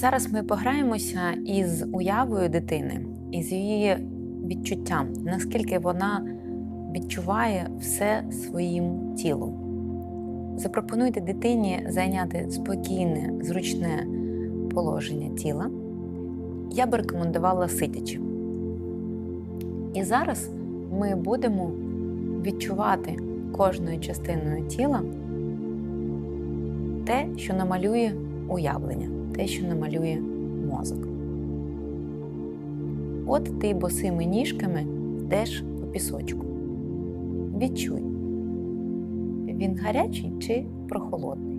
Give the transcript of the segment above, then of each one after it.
Зараз ми пограємося із уявою дитини, із її відчуттям, наскільки вона відчуває все своїм тілом. Запропонуйте дитині зайняти спокійне, зручне положення тіла. Я б рекомендувала сидячи. І зараз ми будемо відчувати кожною частиною тіла те, що намалює уявлення, те, що намалює мозок. От ти босими ніжками йдеш по пісочку. Відчуй, він гарячий чи прохолодний.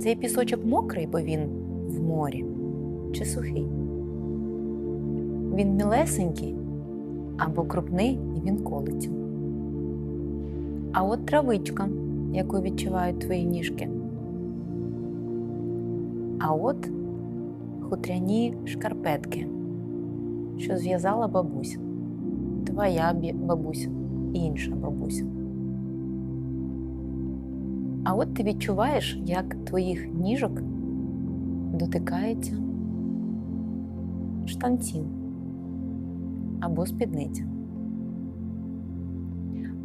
Цей пісочок мокрий, бо він в морі, чи сухий. Він мілесенький або крупний і він колиться. А от травичка, яку відчувають твої ніжки. А от хутряні шкарпетки, що зв'язала бабуся, твоя бабуся і інша бабуся. А от ти відчуваєш, як твоїх ніжок дотикається штанців або спідниця.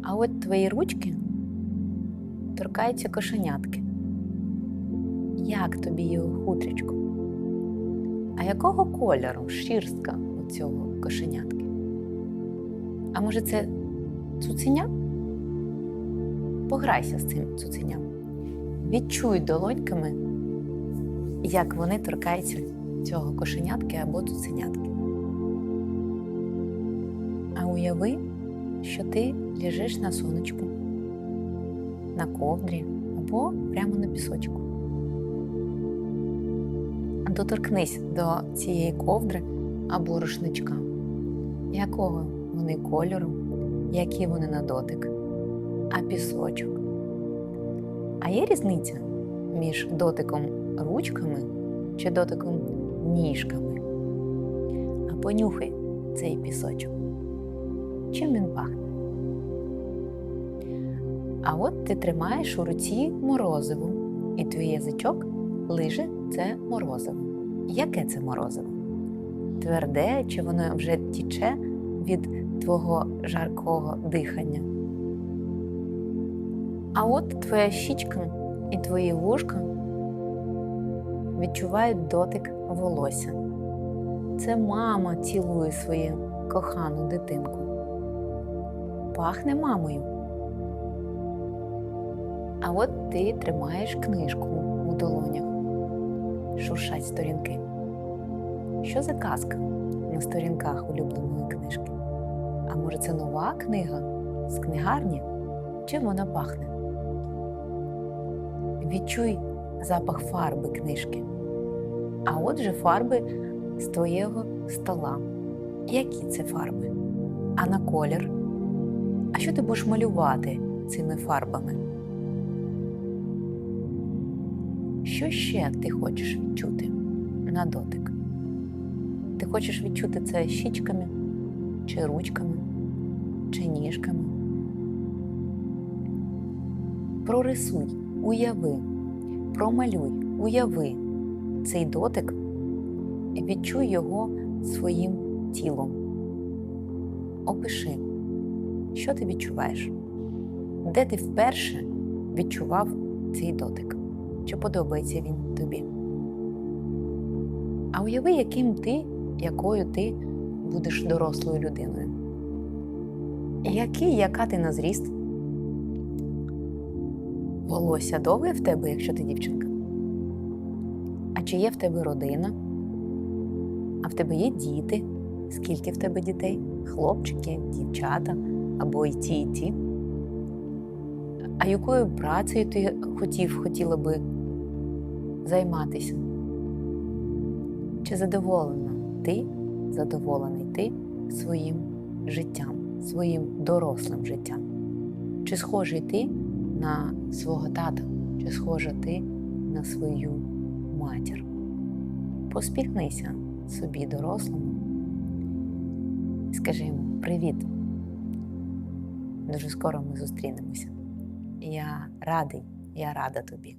А от твої ручки торкаються кошенятки. Як тобі його хутрячко? А якого кольору шірстка у цього кошенятки? А може це цуценя? Пограйся з цим цуценям. Відчуй долоньками, як вони торкаються цього кошенятки або цуценятки. А уяви, що ти лежиш на сонечку, на ковдрі або прямо на пісочку. Доторкнись до цієї ковдри або рушничка, якого вони кольору, які вони на дотик, а пісочок. А є різниця між дотиком ручками чи дотиком ніжками? А понюхай цей пісочок. Чим він пахне? А от ти тримаєш у руці морозиво, і твій язичок лиже це морозиво. Яке це морозиво? Тверде, чи воно вже тіче від твого жаркого дихання? А от твоя щічка і твої вушка відчувають дотик волосся. Це мама цілує свою кохану дитинку. Пахне мамою. А от ти тримаєш книжку у долонях, шуршать сторінки. Що за казка на сторінках улюбленої книжки? А може це нова книга з книгарні? Чим вона пахне? Відчуй запах фарби книжки. А отже фарби з твоєго стола. Які це фарби? А на колір? А що ти будеш малювати цими фарбами? Що ще ти хочеш відчути на дотик? Ти хочеш відчути це щічками, чи ручками, чи ніжками? Прорисуй, уяви, промалюй, уяви цей дотик і відчуй його своїм тілом. Опиши, що ти відчуваєш, де ти вперше відчував цей дотик. Чи подобається він тобі? А уяви, яким ти, якою ти будеш дорослою людиною. Який, яка ти на зріст? Волосся довге в тебе, якщо ти дівчинка? А чи є в тебе родина? А в тебе є діти? Скільки в тебе дітей? Хлопчики, дівчата або і ті, і ті? А якою працею ти хотів, хотіла би займатися? Чи задоволена ти, задоволений ти своїм життям, своїм дорослим життям? Чи схожий ти на свого тата, чи схожа ти на свою матір? Поспіхнися собі дорослому. Скажи йому привіт. Дуже скоро ми зустрінемося. Я радий, я рада тобі.